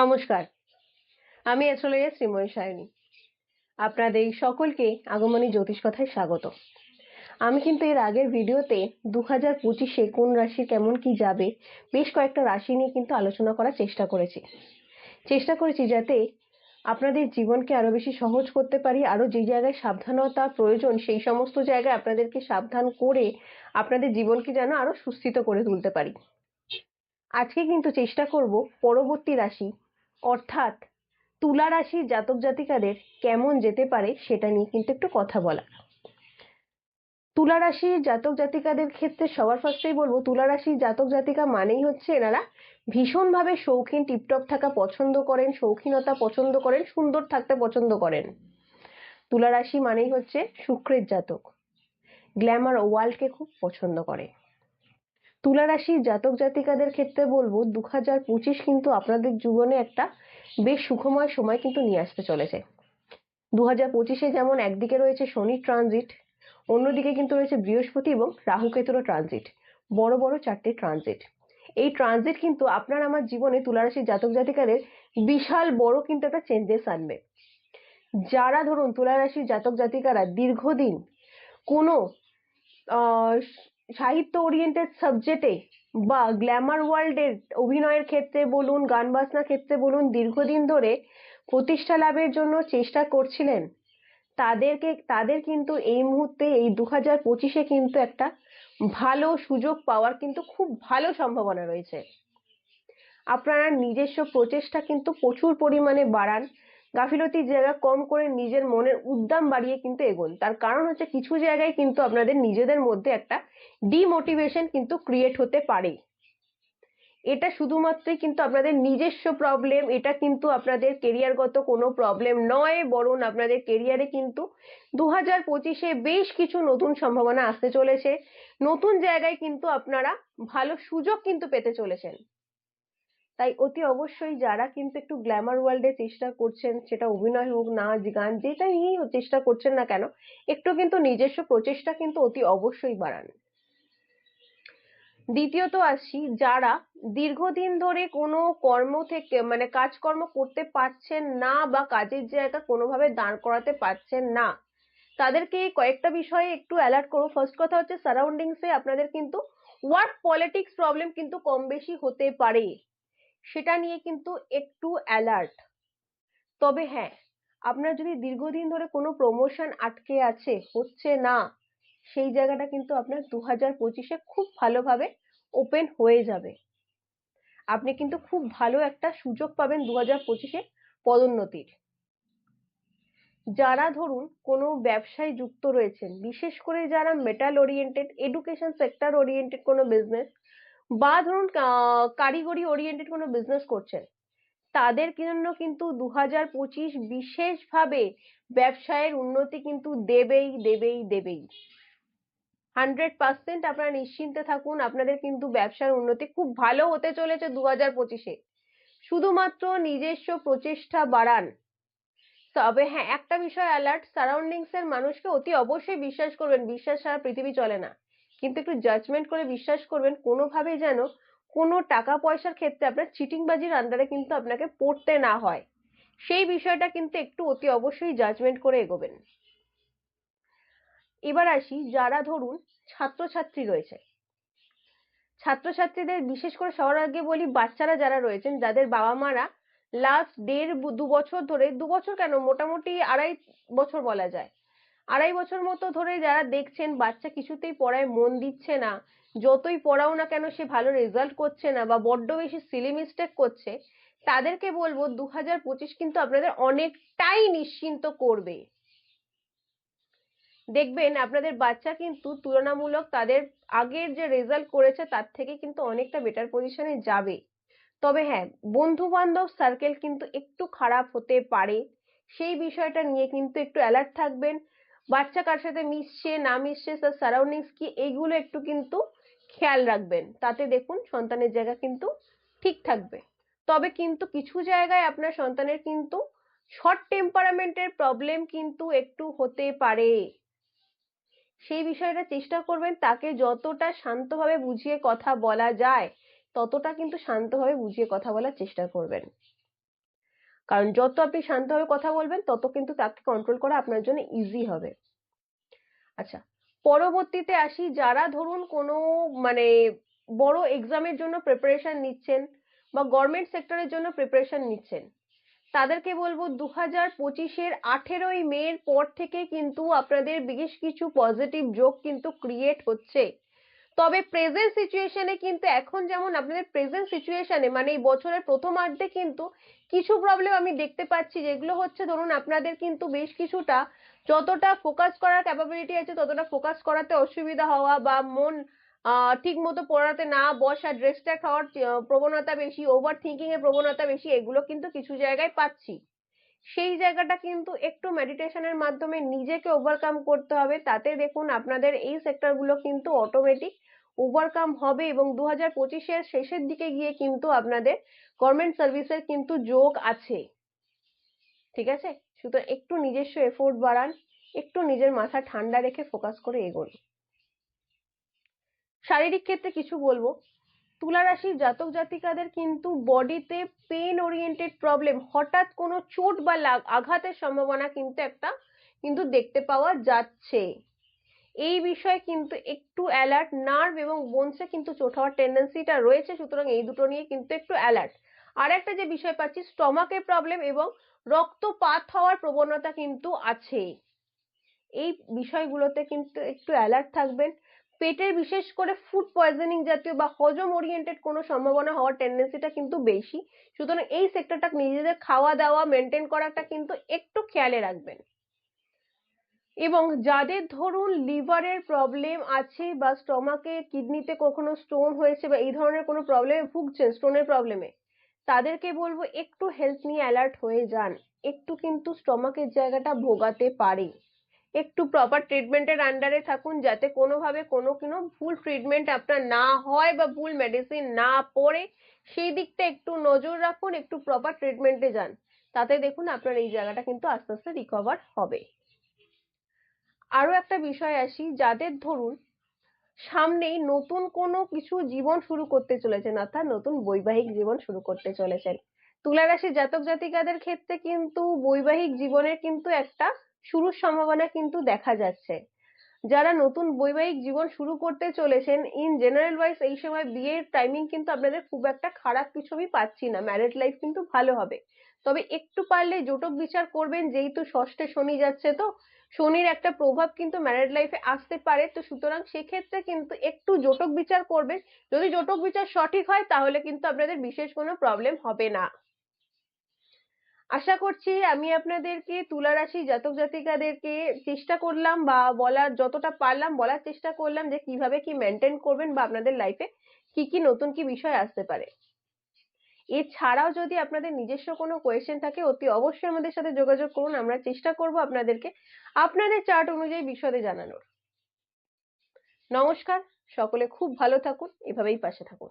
নমস্কার। আমি অ্যাস্ট্রোলজার শ্রীময়ী সায়নী। আপনাদের সকলকে আগমনী জ্যোতিষ কথায় স্বাগত। আমি কিন্তু এর আগের ভিডিওতে দু হাজার পঁচিশে কোন রাশি কেমন কি যাবে, বেশ কয়েকটা রাশি নিয়ে কিন্তু আলোচনা করার চেষ্টা করেছি। চেষ্টা করেছি যাতে আপনাদের জীবনকে আরও বেশি সহজ করতে পারি, আরও যে জায়গায় সাবধানতা প্রয়োজন, সেই সমস্ত জায়গায় আপনাদেরকে সাবধান করে আপনাদের জীবনকে যেন আরও সুস্থিত করে তুলতে পারি। আজকে কিন্তু চেষ্টা করব পরবর্তী রাশি অর্থাৎ তুলা রাশির জাতক জাতিকাদের কেমন যেতে পারে সেটা নিয়ে কিন্তু একটু কথা বলা। তুলা রাশির জাতক জাতিকাদের ক্ষেত্রে সবার ফার্স্টেই বলব, তুলা রাশির জাতক জাতিকা মানেই হচ্ছে এনারা ভীষণভাবে শৌখিন, টিপটপ থাকা পছন্দ করেন, শৌখিনতা পছন্দ করেন, সুন্দর থাকতে পছন্দ করেন। তুলা রাশি মানেই হচ্ছে শুক্রের জাতক। গ্ল্যামার ওয়ার্ল্ডকে খুব পছন্দ করে। তুলা রাশির জাতক জাতিকাদের ক্ষেত্রে বলব দু হাজার পঁচিশ কিন্তু আপনাদের জীবনে একটা বেশ সুখময় সময় কিন্তু নিয়ে আসতে চলেছে। দু হাজার পঁচিশে যেমন একদিকে রয়েছে শনি ট্রানজিট, অন্যদিকে কিন্তু রয়েছে বৃহস্পতি এবং রাহুকেতুরও ট্রানজিট, বড় বড় চারটে ট্রানজিট। এই ট্রানজিট কিন্তু আপনার আমার জীবনে তুলারাশির জাতক জাতিকাদের বিশাল বড় কিন্তু একটা চেঞ্জেস আনবে। যারা ধরুন তুলারাশির জাতক জাতিকারা দীর্ঘদিন কোনো সাহিত্য ওরিয়েন্টেড সাবজেক্টে বা গ্ল্যামার ওয়ার্ল্ডের অভিনয়ের ক্ষেত্রে বলুন, গান বাজনার ক্ষেত্রে বলুন, দীর্ঘদিন ধরে প্রতিষ্ঠা লাভের জন্য চেষ্টা করছিলেন। তাদেরকে, তাদের কিন্তু এই মুহূর্তে, এই দু হাজার পঁচিশে কিন্তু একটা ভালো সুযোগ পাওয়ার কিন্তু খুব ভালো সম্ভাবনা রয়েছে। আপনারা নিজস্ব প্রচেষ্টা কিন্তু প্রচুর পরিমাণে বাড়ান। গাফিলতির জায়গা কম করে নিজের মনের উদ্দাম বাড়িয়ে কিন্তু এগোন। তার কারণ হচ্ছে কিছু জায়গায় কিন্তু আপনাদের নিজেদের মধ্যে একটা ডিমোটিভেশন কিন্তু ক্রিয়েট হতে পারে। এটা শুধুমাত্রই কিন্তু আপনাদের নিজস্ব প্রবলেম এটা কিন্তু আপনাদের কেরিয়ারগত কোনো প্রবলেম নয়, বরং আপনাদের কেরিয়ারে কিন্তু দু হাজার পঁচিশে বেশ কিছু নতুন সম্ভাবনা আসতে চলেছে। নতুন জায়গায় কিন্তু আপনারা ভালো সুযোগ কিন্তু পেতে চলেছেন। তাই অতি অবশ্যই যারা কিন্তু একটু গ্ল্যামার ওয়ার্ল্ডে চেষ্টা করছেন, সেটা অভিনয় হোক, নাচ, গান, যেটা নিয়েই চেষ্টা করছেন না কেন, একটু কিন্তু নিজস্ব প্রচেষ্টা কিন্তু অতি অবশ্যই বাড়ান। দ্বিতীয়ত আসি, যারা দীর্ঘদিন ধরে কোনো কর্ম থেকে মানে কাজকর্ম করতে পারছেন না বা কাজের জায়গা কোনোভাবে দাঁড় করাতে পারছেন না, তাদেরকে কয়েকটা বিষয়ে একটু অ্যালার্ট করো ফার্স্ট কথা হচ্ছে সারাউন্ডিংসে আপনাদের কিন্তু ওয়ার্ক পলিটিক্স প্রবলেম কিন্তু কম বেশি হতে পারে। সেটা নিয়ে কিন্তু একটু অ্যালার্ট তবে হ্যাঁ আপনার যদি দীর্ঘদিন ধরে কোনো প্রমোশন আটকে আছে, হচ্ছে না, সেই জায়গাটা কিন্তু আপনার দু হাজার পঁচিশে খুব ভালোভাবে ওপেন হয়ে যাবে। আপনি কিন্তু খুব ভালো একটা সুযোগ পাবেন দু হাজার পঁচিশে পদোন্নতির। যারা ধরুন কোনো ব্যবসায় যুক্ত রয়েছেন, বিশেষ করে যারা metal oriented education sector oriented কোনো বিজনেস বা ধরুন আহ কারিগরি ওরিয়েন্টেড কোনো বিজনেস করছেন, তাদের জন্য কিন্তু দু হাজার পঁচিশ বিশেষভাবে ব্যবসায়ের উন্নতি কিন্তু দেবেই দেবেই দেবেই। হান্ড্রেড পার্সেন্ট আপনারা নিশ্চিন্তে থাকুন, আপনাদের কিন্তু ব্যবসার উন্নতি খুব ভালো হতে চলেছে দু হাজার পঁচিশে। শুধুমাত্র নিজস্ব প্রচেষ্টা বাড়ান। তবে হ্যাঁ একটা বিষয় অ্যালার্ট সারাউন্ডিংস এর মানুষকে অতি অবশ্যই বিশ্বাস করবেন, বিশ্বাস ছাড়া পৃথিবী চলে না। কিন্তু একটু জাজমেন্ট করে বিশ্বাস করবেন কোনোভাবে যেন কোনো টাকা পয়সার ক্ষেত্রে আপনার চিটিংবাজির আন্ডারে কিন্তু আপনাকে পড়তে না হয়। সেই বিষয়টা কিন্তু একটু অতি অবশ্যই জাজমেন্ট করে এগোবেন। এবার আসি, যারা ধরুন ছাত্রছাত্রী রয়েছে। ছাত্রছাত্রীদের বিশেষ করে সবার আগে বলি, বাচ্চারা যারা রয়েছেন, যাদের বাবা মারা লাস্ট দেড় দু বছর ধরে, দু বছর কেন? মোটামুটি আড়াই বছর বলা যায়। আড়াই বছর মতো ধরে যারা দেখছেন, বাচ্চা কিছুতেই পড়ায় মন দিচ্ছে না। যতই পড়াও না কেন সে ভালো রেজাল্ট করছে না বা বড্ড বেশি সিলি মিস্টেক করছে, তাদেরকে বলব দু হাজার পঁচিশ কিন্তু আপনাদের অনেকটাই নিশ্চিন্ত করবে। দেখবেন আপনাদের বাচ্চা কিন্তু তুলনামূলক তাদের আগের যে রেজাল্ট করেছে তার থেকে কিন্তু অনেকটা বেটার পজিশনে যাবে। তবে হ্যাঁ বন্ধু বান্ধব সার্কেল কিন্তু একটু খারাপ হতে পারে। সেই বিষয়টা নিয়ে কিন্তু একটু অ্যালার্ট থাকবেন। বাচ্চা কার সাথে মিশছে, না মিশছে তার সারাউন্ডিংস কি, এইগুলো একটু কিন্তু খেয়াল রাখবেন। তাতে দেখুন সন্তানের জায়গা কিন্তু ঠিক থাকবে। তবে কিন্তু কিছু জায়গায় আপনার সন্তানের কিন্তু শর্ট টেম্পারামেন্টের প্রবলেম কিন্তু একটু হতে পারে। সেই বিষয়টা চেষ্টা করবেন তাকে যতটা শান্তভাবে বুঝিয়ে কথা বলা যায়, ততটা কিন্তু শান্তভাবে বুঝিয়ে কথা বলার চেষ্টা করবেন। কারণ যত আপনি শান্তভাবে কথা বলবেন, তত কিন্তু তাকে কন্ট্রোল করা আপনার জন্য ইজি হবে। আচ্ছা পরবর্তীতে আসি, যারা ধরুন কোনো মানে বড় এক্সামের জন্য প্রিপারেশন নিচ্ছেন বা গভর্নমেন্ট সেক্টরের জন্য প্রিপারেশন নিচ্ছেন, তাদেরকে বলব দু হাজার পঁচিশের আঠেরোই মের পর থেকে কিন্তু আপনাদের বেশ কিছু পজিটিভ যোগ কিন্তু ক্রিয়েট হচ্ছে। তবে প্রেজেন্ট সিচুয়েশনে কিন্তু এখন যেমন আপনাদের প্রেজেন্ট সিচুয়েশনে মানে এই বছরের প্রথমার্ধে কিন্তু কিছু প্রবলেম আমি দেখতে পাচ্ছি, যেগুলো হচ্ছে ধরুন আপনাদের কিন্তু বেশ কিছুটা যতটা ফোকাস করার ক্যাপাবিলিটি আছে, ততটা ফোকাস করাতে অসুবিধা হওয়া বা মন ঠিক মতো পড়াতে না বসা ডিস্ট্রাক্ট হওয়ার প্রবণতা বেশি ওভার থিঙ্কিং এর প্রবণতা বেশি, এগুলো কিন্তু কিছু জায়গায় পাচ্ছি। সেই জায়গাটা কিন্তু একটু মেডিটেশনের মাধ্যমে নিজেকে ওভারকাম করতে হবে, তাতে দেখুন আপনাদের এই সেক্টরগুলো কিন্তু অটোমেটিক ওভারকাম হবে এবং দু হাজার পঁচিশের শেষের দিকে গিয়ে কিন্তু আপনাদের গভর্নমেন্ট সার্ভিসের কিন্তু যোগ আছে। ঠিক আছে? সুতরাং একটু নিজস্ব এফোর্ট বাড়ান, একটু নিজের মাথা ঠান্ডা রেখে ফোকাস করে এগোন। শারীরিক ক্ষেত্রে কিছু বলব। তুলা রাশির জাতক জাতিকাদের কিন্তু বডিতে পেন ওরিয়েন্টেড প্রবলেম হঠাৎ কোনো চোট বা আঘাতের সম্ভাবনা কিন্তু একটা কিন্তু দেখতে পাওয়া যাচ্ছে। এই বিষয়ে কিন্তু একটু অ্যালার্ট নার্ভ এবং বোনসে কিন্তু চোট হওয়ার টেন্ডেন্সিটা রয়েছে, সুতরাং এই দুটো নিয়ে কিন্তু একটু অ্যালার্ট আর একটা যে বিষয় পাচ্ছি স্টমাকের প্রবলেম এবং রক্তপাত হওয়ার প্রবণতা কিন্তু আছে এই বিষয়গুলোতে কিন্তু একটু অ্যালার্ট থাকবেন। পেটের বিশেষ করে ফুড পয়জনিং জাতীয় বা হজম ওরিয়েন্টেড কোনো সম্ভাবনা হওয়ার টেন্ডেন্সিটা কিন্তু বেশি। সুতরাং এই সেক্টরটা নিজেদের খাওয়া দাওয়া মেনটেন করাটা কিন্তু একটু খেয়ালে রাখবেন। এবং যাদের ধরুন লিভারের প্রবলেম আছে বা স্টমাকে, কিডনিতে কখনো স্টোন হয়েছে বা এই ধরনের কোনো প্রবলেমে ভুগছেন, স্টোনের প্রবলেমে, তাদেরকে বলব একটু হেলথ নিয়ে অ্যালার্ট হয়ে যান। একটু কিন্তু স্টমাকের জায়গাটা ভোগাতে পারে একটু প্রপার ট্রিটমেন্টের আন্ডারে থাকুন যাতে কোনোভাবে কোনো কোনো ভুল ট্রিটমেন্ট আপনার না হয় বা ভুল মেডিসিন না পড়ে, সেই দিকটা একটু নজর রাখুন, একটু প্রপার ট্রিটমেন্টে যান। তাতে দেখুন আপনার এই জায়গাটা কিন্তু আস্তে আস্তে রিকভার হবে। আরও একটা বিষয় আসি, যাদের ধরুন সামনেই নতুন কোনো কিছু জীবন শুরু করতে চলেছেন, অর্থাৎ নতুন বৈবাহিক জীবন শুরু করতে চলেছেন। তুলা রাশি জাতক জাতিকাদের ক্ষেত্রে কিন্তু বৈবাহিক জীবনের কিন্তু একটা শুরুর সম্ভাবনা কিন্তু দেখা যাচ্ছে। যারা নতুন বৈবাহিক জীবন শুরু করতে চলেছেন ইন জেনারেল ওয়াইজ এই সময় বিয়ের টাইমিং কিন্তু আপনাদের খুব একটা খারাপ কিছু আমি পাচ্ছি না ম্যারেড লাইফ কিন্তু ভালো হবে। তবে একটু পারলে জোটক বিচার করবেন, যেহেতু ষষ্ঠে শনি যাচ্ছে তো শনির একটা প্রভাব কিন্তু ম্যারেড লাইফে আসতে পারে। তো সুতরাং সেক্ষেত্রে কিন্তু একটু জোটক বিচার করবেন। যদি জোটক বিচার সঠিক হয়, তাহলে কিন্তু আপনাদের বিশেষ কোনো প্রবলেম হবে না। আশা করছি আমি আপনাদেরকে তুলা রাশি জাতক জাতিকাদেরকে চেষ্টা করলাম বা বলার, যতটা পারলাম বলার চেষ্টা করলাম যে কীভাবে কি মেনটেন করবেন বা আপনাদের লাইফে কি কি নতুন কি বিষয় আসতে পারে। এছাড়াও যদি আপনাদের নিজস্ব কোনো কোয়েশ্চেন থাকে, অতি অবশ্যই আমাদের সাথে যোগাযোগ করুন। আমরা চেষ্টা করব আপনাদেরকে আপনাদের চার্ট অনুযায়ী বিশদে জানানোর। নমস্কার, সকলে খুব ভালো থাকুন, এভাবেই পাশে থাকুন।